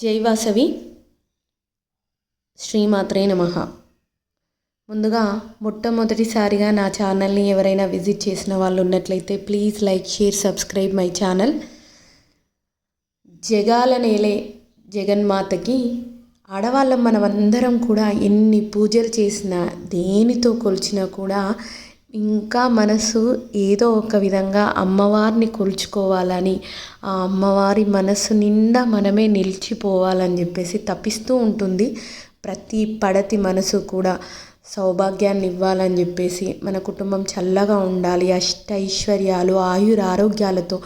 జైవాసవి శ్రీమాత్రే నమ. ముందుగా మొట్టమొదటిసారిగా నా ఛానల్ని ఎవరైనా విజిట్ చేసిన వాళ్ళు ఉన్నట్లయితే please like share subscribe my channel. జగాల నేలే జగన్మాతకి ఆడవాళ్ళం మనమందరం కూడా ఎన్ని పూజలు చేసినా దేనితో కొలిచినా కూడా ఇంకా మనసు ఏదో ఒక విధంగా అమ్మవారిని కొలుచుకోవాలని ఆ అమ్మవారి మనసు నిండా మనమే నిలిచిపోవాలని చెప్పేసి తపిస్తూ ఉంటుంది. ప్రతి పడతి మనసు కూడా సౌభాగ్యాన్ని ఇవ్వాలని చెప్పేసి మన కుటుంబం చల్లగా ఉండాలి. అష్ట ఐశ్వర్యాలు ఆయుర ఆరోగ్యాలతో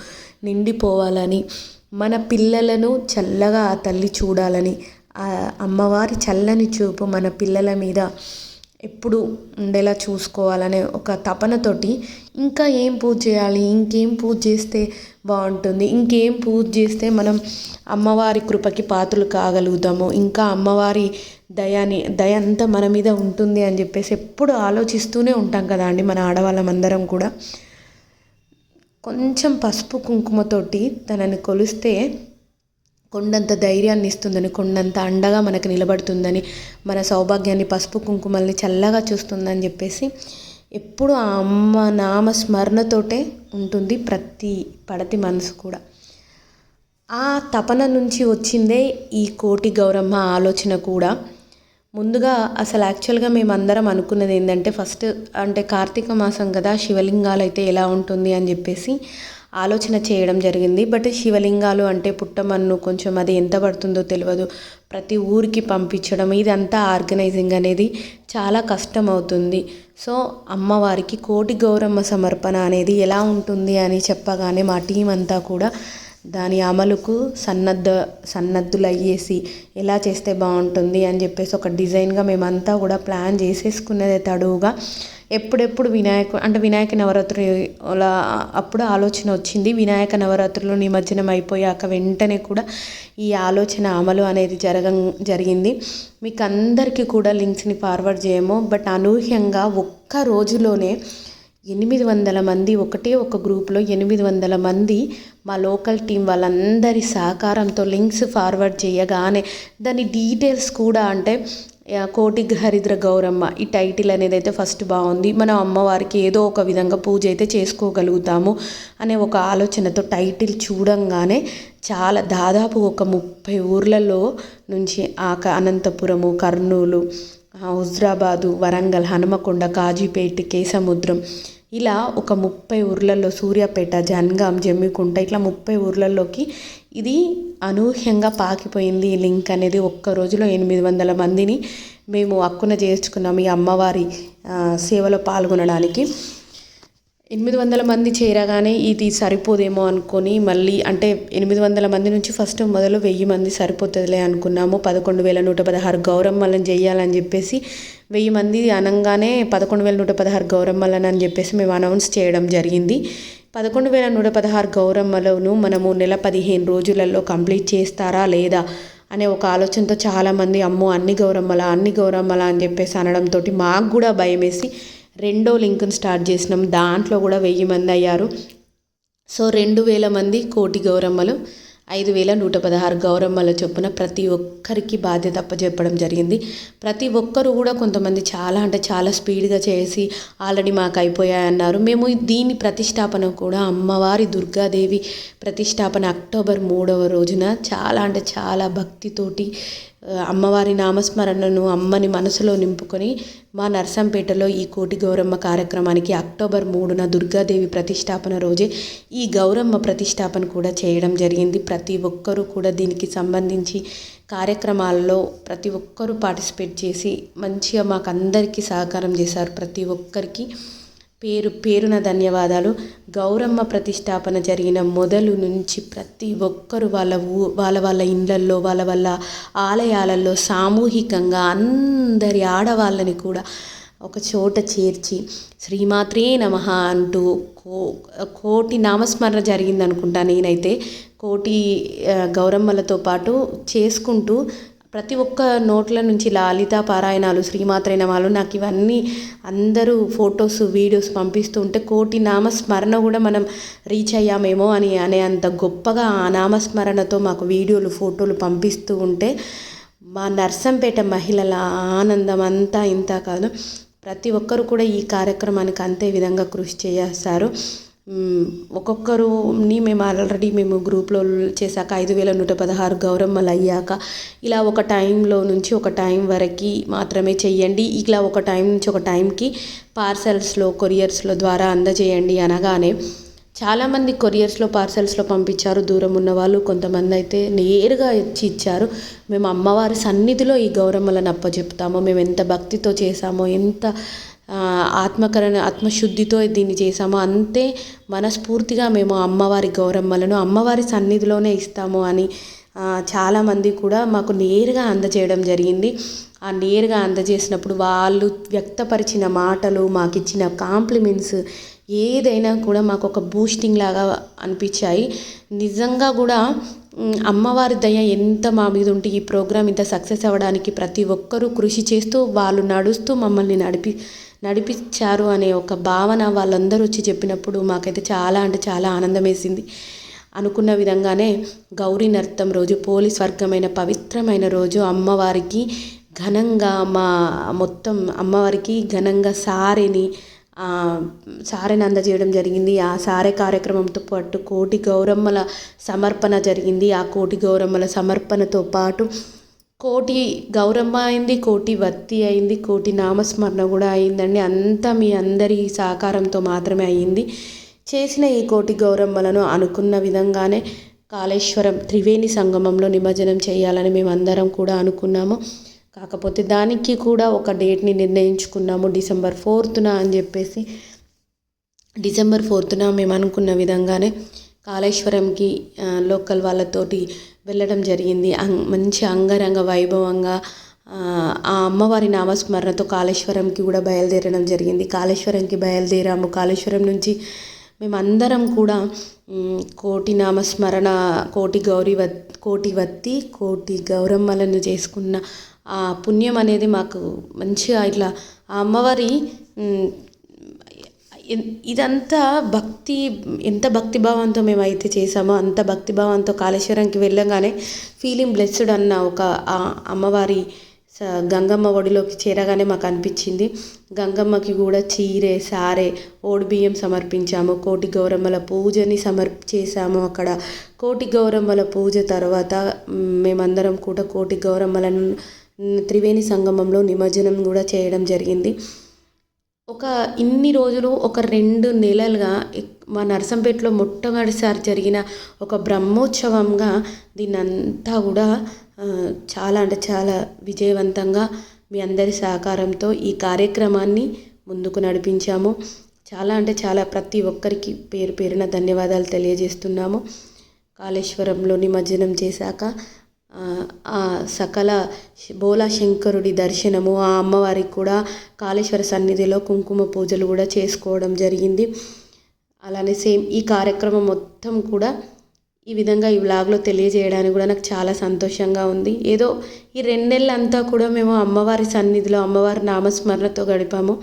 నిండిపోవాలని మన పిల్లలను చల్లగా ఆ తల్లి చూడాలని ఆ అమ్మవారి చల్లని చూపు మన పిల్లల మీద ఎప్పుడు ఉండేలా చూసుకోవాలనే ఒక తపనతోటి ఇంకా ఏం పూజ చేయాలి ఇంకేం పూజ చేస్తే బాగుంటుంది ఇంకేం పూజ చేస్తే మనం అమ్మవారి కృపకి పాత్రలు కాగలుగుతాము ఇంకా అమ్మవారి దయాని దయ అంతా మన మీద ఉంటుంది అని చెప్పేసి ఎప్పుడు ఆలోచిస్తూనే ఉంటాం కదా అండి మన ఆడవాళ్ళం అందరం కూడా. కొంచెం పసుపు కుంకుమతోటి తనని కొలిస్తే కొండంత ధైర్యాన్ని ఇస్తుందని కొండంత అండగా మనకు నిలబడుతుందని మన సౌభాగ్యాన్ని పసుపు కుంకుమల్ని చల్లగా చూస్తుందని చెప్పేసి ఎప్పుడు ఆ అమ్మ నామ స్మరణతోటే ఉంటుంది ప్రతి పడతి మనసు కూడా. ఆ తపన నుంచి వచ్చిందే ఈ కోటి గౌరమ్మ ఆలోచన కూడా. ముందుగా అసలు యాక్చువల్గా మేమందరం అనుకున్నది ఏంటంటే ఫస్ట్ అంటే కార్తీక మాసం కదా శివలింగాలు అయితే ఎలా ఉంటుంది అని చెప్పేసి ఆలోచన చేయడం జరిగింది. బట్ శివలింగాలు అంటే పుట్టమన్ను కొంచెం అది ఎంత పడుతుందో తెలియదు. ప్రతి ఊరికి పంపించడం ఇదంతా ఆర్గనైజింగ్ అనేది చాలా కష్టం అవుతుంది సో అమ్మవారికి కోటి గౌరమ్మ సమర్పణ అనేది ఎలా ఉంటుంది అని చెప్పగానే మా టీం అంతా కూడా దాని అమలుకు సన్నద్ధ సన్నద్ధులు అయ్యేసి ఎలా చేస్తే బాగుంటుంది అని చెప్పేసి ఒక డిజైన్గా మేమంతా కూడా ప్లాన్ చేసేసుకునేది తడువుగా ఎప్పుడెప్పుడు వినాయక అంటే వినాయక నవరాత్రి అలా అప్పుడు ఆలోచన వచ్చింది. వినాయక నవరాత్రులు నిమజ్జనం అయిపోయాక వెంటనే కూడా ఈ ఆలోచన అమలు అనేది జరగ జరిగింది. మీకు అందరికీ కూడా లింక్స్ని ఫార్వర్డ్ చేయము. బట్ అనూహ్యంగా ఒక్క రోజులోనే ఎనిమిది వందల మంది ఒకటే ఒక గ్రూప్లో ఎనిమిది వందల మంది మా లోకల్ టీం వాళ్ళందరి సహకారంతో లింక్స్ ఫార్వర్డ్ చేయగానే దాని డీటెయిల్స్ కూడా అంటే కోటి హరిద్ర గౌరమ్మ ఈ టైటిల్ అనేది అయితే ఫస్ట్ బాగుంది. మనం అమ్మవారికి ఏదో ఒక విధంగా పూజ అయితే చేసుకోగలుగుతాము అనే ఒక ఆలోచనతో టైటిల్ చూడంగానే చాలా దాదాపు ఒక ముప్పై ఊర్లలో నుంచి ఆక అనంతపురము కర్నూలు హుజరాబాదు వరంగల్ హనుమకొండ కాజీపేట కేసముద్రం ఇలా ఒక ముప్పై ఊర్లలో సూర్యాపేట జన్గాం జమ్మికుంట ఇట్లా ముప్పై ఊర్లలోకి ఇది అనూహ్యంగా పాకిపోయింది ఈ లింక్ అనేది. ఒక్క రోజులో ఎనిమిది వందల మందిని మేము హక్కున చేర్చుకున్నాము ఈ అమ్మవారి సేవలో పాల్గొనడానికి. ఎనిమిది వందల మంది చేరగానే ఇది సరిపోదేమో అనుకొని మళ్ళీ అంటే ఎనిమిది వందల మంది నుంచి ఫస్ట్ మొదలు వెయ్యి మంది సరిపోతుందిలే అనుకున్నాము. పదకొండు వేల నూట పదహారు గౌరమ్మలను చేయాలని చెప్పేసి వెయ్యి మంది అనగానే పదకొండు వేల నూట పదహారు గౌరమ్మలను అని చెప్పేసి మేము అనౌన్స్ చేయడం జరిగింది. పదకొండు వేల నూట పదహారు గౌరమ్మలను మనము నెల పదిహేను రోజులలో కంప్లీట్ చేస్తారా లేదా అనే ఒక ఆలోచనతో చాలామంది అమ్మో అన్ని గౌరమ్మల అన్ని గౌరమ్మల అని చెప్పేసి అనడంతో మాకు కూడా భయం వేసి రెండో లింక్ని స్టార్ట్ చేసినాం. దాంట్లో కూడా వెయ్యి మంది అయ్యారు. సో రెండు వేల మంది కోటి గౌరమ్మలు ఐదు వేల నూట పదహారు గౌరమ్మల చొప్పున ప్రతి ఒక్కరికి బాధ్యత అప్పచెప్పడం జరిగింది. ప్రతి ఒక్కరు కూడా కొంతమంది చాలా అంటే చాలా స్పీడ్గా చేసి ఆల్రెడీ మాకు అయిపోయాయి అన్నారు. మేము దీని ప్రతిష్టాపన కూడా అమ్మవారి దుర్గాదేవి ప్రతిష్టాపన అక్టోబర్ మూడవ రోజున చాలా అంటే చాలా భక్తితోటి అమ్మవారి నామస్మరణను అమ్మని మనసులో నింపుకొని మా నర్సంపేటలో ఈ కోటి గౌరమ్మ కార్యక్రమానికి అక్టోబర్ మూడున దుర్గాదేవి ప్రతిష్టాపన రోజే ఈ గౌరమ్మ ప్రతిష్టాపన కూడా చేయడం జరిగింది. ప్రతి ఒక్కరూ కూడా దీనికి సంబంధించి కార్యక్రమాల్లో ప్రతి ఒక్కరూ పార్టిసిపేట్ చేసి మంచిగా మాకు అందరికీ సహకారం చేశారు. ప్రతి ఒక్కరికి పేరు పేరున ధన్యవాదాలు. గౌరమ్మ ప్రతిష్టాపన జరిగిన మొదలు నుంచి ప్రతి ఒక్కరు వాళ్ళ ఊ వాళ్ళ వాళ్ళ ఇండ్లల్లో వాళ్ళ వాళ్ళ ఆలయాలలో సామూహికంగా అందరి ఆడవాళ్ళని కూడా ఒక చోట చేర్చి శ్రీమాత్రే నమ అంటూ కో కోటి నామస్మరణ జరిగింది అనుకుంటా నేనైతే. కోటి గౌరమ్మలతో పాటు చేసుకుంటూ ప్రతి ఒక్క నోట్ల నుంచి లలిత పారాయణాలు శ్రీమాత్రైన వాళ్ళు నాకు ఇవన్నీ అందరూ ఫొటోస్ వీడియోస్ పంపిస్తూ ఉంటే కోటి నామస్మరణ కూడా మనం రీచ్ అయ్యామేమో అని అనే అంత గొప్పగా ఆ నామస్మరణతో మాకు వీడియోలు ఫోటోలు పంపిస్తూ ఉంటే మా నర్సంపేట మహిళల ఆనందం అంతా ఇంత కాదు. ప్రతి ఒక్కరు కూడా ఈ కార్యక్రమానికి అంతే విధంగా కృషి చేస్తారు ఒక్కొక్కరుని మేము ఆల్రెడీ మేము గ్రూప్లో చేశాక ఐదు వేల నూట పదహారు గౌరమ్మలు అయ్యాక ఇలా ఒక టైంలో నుంచి ఒక టైం వరకు మాత్రమే చెయ్యండి. ఇలా ఒక టైం నుంచి ఒక టైంకి పార్సల్స్లో కొరియర్స్లో ద్వారా అందజేయండి అనగానే చాలామంది కొరియర్స్లో పార్సల్స్లో పంపించారు. దూరం ఉన్న వాళ్ళు కొంతమంది అయితే నేరుగా ఇచ్చి ఇచ్చారు. మేము అమ్మవారి సన్నిధిలో ఈ గౌరమ్మలను అప్పచెప్తాము మేము ఎంత భక్తితో చేసామో ఎంత ఆత్మకరణ ఆత్మశుద్ధితో దీన్ని చేసామో అంతే మనస్ఫూర్తిగా మేము అమ్మవారి గౌరమ్మలను అమ్మవారి సన్నిధిలోనే ఇస్తాము అని చాలామంది కూడా మాకు నేరుగా అందజేయడం జరిగింది. ఆ నేరుగా అందజేసినప్పుడు వాళ్ళు వ్యక్తపరిచిన మాటలు మాకు ఇచ్చిన కాంప్లిమెంట్స్ ఏదైనా కూడా మాకు ఒక బూస్టింగ్ లాగా అనిపించాయి. నిజంగా కూడా అమ్మవారి దయ ఎంత మా మీద ఉంటే ఈ ప్రోగ్రాం ఇంత సక్సెస్ అవ్వడానికి ప్రతి ఒక్కరూ కృషి చేస్తూ వాళ్ళు నడుస్తూ మమ్మల్ని నడిపి నడిపించారు అనే ఒక భావన వాళ్ళందరూ వచ్చి చెప్పినప్పుడు మాకైతే చాలా అంటే చాలా ఆనందం వేసింది అనుకున్న విధంగానే గౌరీ నర్తం రోజు పోలీస్ వర్గమైన పవిత్రమైన రోజు అమ్మవారికి ఘనంగా మా మొత్తం అమ్మవారికి ఘనంగా సారెని సారెని అందజేయడం జరిగింది. ఆ సారె కార్యక్రమంతో పాటు కోటి గౌరమ్మల సమర్పణ జరిగింది. ఆ కోటి గౌరమ్మల సమర్పణతో పాటు కోటి గౌరమ్మ అయింది కోటి వత్తి అయింది కోటి నామస్మరణ కూడా అయిందండి. అంతా మీ అందరి సహకారంతో మాత్రమే అయ్యింది చేసిన ఈ కోటి గౌరమ్మలను అనుకున్న విధంగానే కాళేశ్వరం త్రివేణి సంగమంలో నిమజ్జనం చేయాలని మేమందరం కూడా అనుకున్నాము. కాకపోతే దానికి కూడా ఒక డేట్ని నిర్ణయించుకున్నాము డిసెంబర్ ఫోర్త్న అని చెప్పేసి. డిసెంబర్ ఫోర్త్న మేము అనుకున్న విధంగానే కాళేశ్వరంకి లోకల్ వాళ్ళతోటి వెళ్ళడం జరిగింది. మంచి అంగరంగ వైభవంగా ఆ అమ్మవారి నామస్మరణతో కాళేశ్వరంకి కూడా బయలుదేరడం జరిగింది. కాళేశ్వరంకి బయలుదేరాము. కాళేశ్వరం నుంచి మేమందరం కూడా కోటి నామస్మరణ కోటి గౌరీ కోటి వత్తి కోటి గౌరమ్మలను చేసుకున్న ఆ పుణ్యం అనేది మాకు మంచిగా ఇట్లా ఆ అమ్మవారి ఇదంతా భక్తి ఎంత భక్తిభావంతో మేమైతే చేసామో అంత భక్తిభావంతో కాళేశ్వరంకి వెళ్ళగానే ఫీలింగ్ బ్లెస్డ్ అన్న ఒక అమ్మవారి గంగమ్మ ఒడిలోకి చేరగానే మాకు అనిపించింది. గంగమ్మకి కూడా చీరే సారే ఓడి బియ్యం సమర్పించాము. కోటి గౌరమ్మల పూజని సమర్ చేసాము అక్కడ. కోటి గౌరమ్మల పూజ తర్వాత మేమందరం కూడా కోటి గౌరమ్మలను త్రివేణి సంగమంలో నిమజ్జనం కూడా చేయడం జరిగింది. ఒక ఇన్ని రోజులు ఒక రెండు నెలలుగా మా నర్సంపేటలో మొట్టమొదటిసారి జరిగిన ఒక బ్రహ్మోత్సవంగా దీన్ని అంతా కూడా చాలా అంటే చాలా విజయవంతంగా మీ అందరి సహకారంతో ఈ కార్యక్రమాన్ని ముందుకు నడిపించాము. చాలా అంటే చాలా ప్రతి ఒక్కరికి పేరు పేరున ధన్యవాదాలు తెలియజేస్తున్నాము. కాళేశ్వరంలో నిమజ్జనం చేశాక ఆ సకల బోలా శంకరుడి దర్శనము ఆ అమ్మవారికి కూడా కాళేశ్వర సన్నిధిలో కుంకుమ పూజలు కూడా చేసుకోవడం జరిగింది. అలానే సేమ్ ఈ కార్యక్రమం మొత్తం కూడా ఈ విధంగా ఈ వ్లాగ్లో తెలియజేయడానికి కూడా నాకు చాలా సంతోషంగా ఉంది. ఏదో ఈ రెండేళ్ళంతా కూడా మేము అమ్మవారి సన్నిధిలో అమ్మవారి నామస్మరణతో గడిపాము.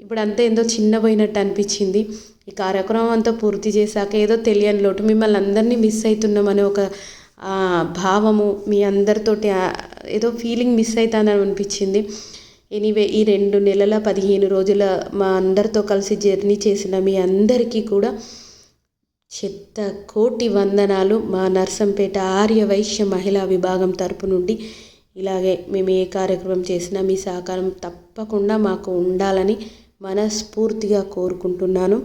ఇప్పుడు అంతా ఏందో చిన్నపోయినట్టు అనిపించింది. ఈ కార్యక్రమం అంతా పూర్తి చేశాక ఏదో తెలియని లోటు మిమ్మల్ని అందరినీ మిస్ అవుతున్నామని ఒక భావము మీ అందరితోటి ఏదో ఫీలింగ్ మిస్ అవుతానని అనిపించింది. ఎనీవే ఈ రెండు నెలల పదిహేను రోజుల మా అందరితో కలిసి జర్నీ చేసిన మీ అందరికీ కూడా చెత్త కోటి వందనాలు మా నర్సంపేట ఆర్య వైశ్య మహిళా విభాగం తరపు నుండి. ఇలాగే మేము ఏ కార్యక్రమం చేసినా మీ సహకారం తప్పకుండా మాకు ఉండాలని మనస్ఫూర్తిగా కోరుకుంటున్నాను.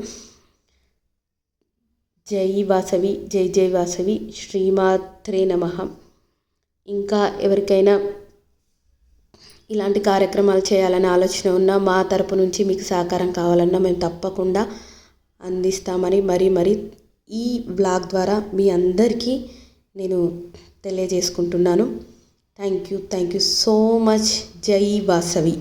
జై వాసవి జై జై వాసవి శ్రీమాత్రే నమ. ఇంకా ఎవరికైనా ఇలాంటి కార్యక్రమాలు చేయాలని ఆలోచన ఉన్నా మా తరపు నుంచి మీకు సహకారం కావాలన్నా మేము తప్పకుండా అందిస్తామని మరీ మరీ ఈ బ్లాగ్ ద్వారా మీ అందరికీ నేను తెలియజేసుకుంటున్నాను. Thank you thank you so much. జై వాసవి.